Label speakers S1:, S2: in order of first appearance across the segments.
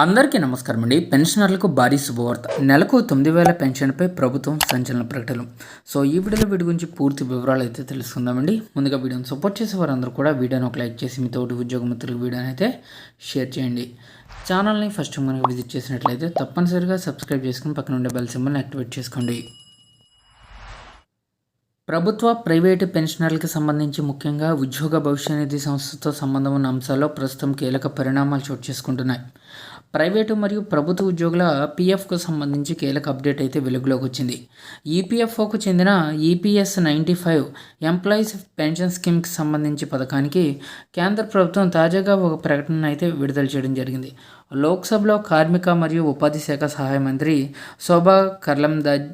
S1: అందరికీ నమస్కారం అండి పెన్షనర్లకు భారీ శుభవార్త. నెలకు తొమ్మిది వేల పెన్షన్పై ప్రభుత్వం సంచలన ప్రకటనలు. సో ఈ వీడియోలో వీటి గురించి పూర్తి వివరాలు అయితే తెలుసుకుందామండి. ముందుగా వీడియోని సపోర్ట్ చేసే వారందరూ కూడా వీడియోని ఒక లైక్ చేసి మీ తోటి ఉద్యోగ మిత్రులకు వీడియోని అయితే షేర్ చేయండి. ఛానల్ని ఫస్ట్ కనుక విజిట్ చేసినట్లయితే తప్పనిసరిగా సబ్స్క్రైబ్ చేసుకుని పక్కన ఉండే బెల్ సింబల్ని యాక్టివేట్ చేసుకోండి. ప్రభుత్వ ప్రైవేటు పెన్షనర్లకు సంబంధించి ముఖ్యంగా ఉద్యోగ భవిష్య నిధి సంస్థతో సంబంధం ఉన్న అంశాల్లో ప్రస్తుతం కీలక పరిణామాలు చోటు చేసుకుంటున్నాయి. ప్రైవేటు మరియు ప్రభుత్వ ఉద్యోగుల పీఎఫ్కు సంబంధించి కీలక అప్డేట్ అయితే వెలుగులోకి వచ్చింది. ఈపీఎఫ్ఓకు చెందిన EPS ninety five employees pension స్కీమ్కి సంబంధించి పథకానికి కేంద్ర ప్రభుత్వం తాజాగా ఒక ప్రకటన అయితే విడుదల చేయడం జరిగింది. లోక్సభలో కార్మిక మరియు ఉపాధి శాఖ సహాయ మంత్రి శోభా కర్లందాజ్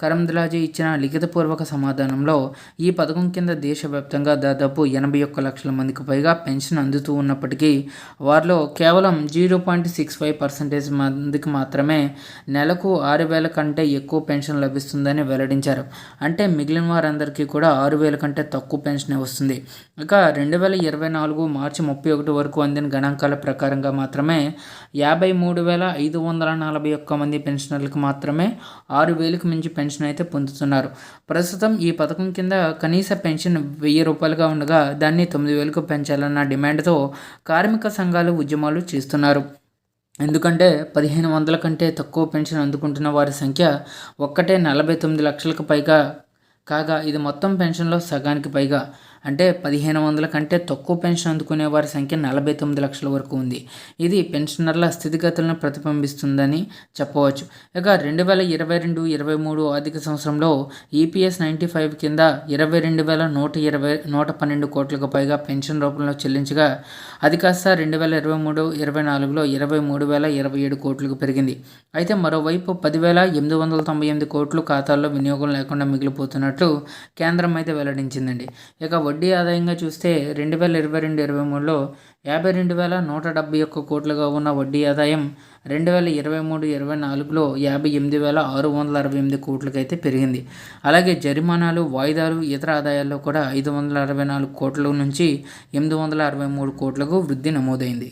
S1: కరంద్లాజీ ఇచ్చిన లిఖితపూర్వక సమాధానంలో ఈ పథకం కింద దేశవ్యాప్తంగా దాదాపు ఎనభై ఒక్క లక్షల మందికి పైగా పెన్షన్ అందుతూ ఉన్నప్పటికీ వారిలో కేవలం zero point six five percentage మందికి మాత్రమే నెలకు ఆరు వేల కంటే ఎక్కువ పెన్షన్ లభిస్తుందని వెల్లడించారు. అంటే మిగిలిన వారందరికీ కూడా ఆరు వేల కంటే తక్కువ పెన్షన్ వస్తుంది. ఇక రెండు వేల ఇరవై నాలుగు మార్చి ముప్పై ఒకటి వరకు అందిన గణాంకాల ప్రకారంగా మాత్రమే యాభై మూడు వేల ఐదు వందల నలభై ఒక్క మంది పెన్షనర్లకు మాత్రమే ఆరు వేలకు మించి పెన్షన్ పెన్షన్ అయితే పొందుతున్నారు. ప్రస్తుతం ఈ పథకం కింద కనీస పెన్షన్ వెయ్యి రూపాయలుగా ఉండగా దాన్ని తొమ్మిది వేలకు పెంచాలన్న డిమాండ్తో కార్మిక సంఘాలు ఉద్యమాలు చేస్తున్నారు. ఎందుకంటే పదిహేను వందల కంటే తక్కువ పెన్షన్ అందుకుంటున్న వారి సంఖ్య ఒక్కటే నలభై తొమ్మిది లక్షలకు పైగా కాగా ఇది మొత్తం పెన్షన్లో సగానికి పైగా. అంటే పదిహేను వందల కంటే తక్కువ పెన్షన్ అందుకునే వారి సంఖ్య నలభై తొమ్మిది లక్షల వరకు ఉంది. ఇది పెన్షనర్ల స్థితిగతులను ప్రతిబింబిస్తుందని చెప్పవచ్చు. ఇక రెండు వేల ఇరవై రెండు ఇరవై మూడు ఆర్థిక సంవత్సరంలో ఈపీఎస్ నైంటీ ఫైవ్ కింద ఇరవై రెండు వేల నూట ఇరవై నూట పన్నెండు కోట్లకు పైగా పెన్షన్ రూపంలో చెల్లించగా అది కాస్త రెండు వేల ఇరవై మూడు ఇరవై నాలుగులో ఇరవై మూడు వేల ఇరవై ఏడు కోట్లకు పెరిగింది. అయితే మరోవైపు పదివేల ఎనిమిది వందల తొంభై ఎనిమిది కోట్లు ఖాతాల్లో వినియోగం లేకుండా మిగిలిపోతున్నట్లు కేంద్రం అయితే వెల్లడించిందండి. ఇక వడ్డీ ఆదాయంగా చూస్తే రెండు వేల ఇరవై రెండు ఇరవై మూడులో యాభై రెండు వేల నూట డెబ్బై ఒక్క కోట్లుగా ఉన్న వడ్డీ ఆదాయం రెండు వేల ఇరవై మూడు ఇరవై నాలుగులో యాభై ఎనిమిది వేల ఆరు వందల అరవై ఎనిమిది కోట్లకైతే పెరిగింది. అలాగే జరిమానాలు వాయిదాలు ఇతర ఆదాయాల్లో కూడా ఐదు వందల అరవై నాలుగు కోట్ల నుంచి ఎనిమిది వందల అరవై మూడు కోట్లకు వృద్ధి నమోదైంది.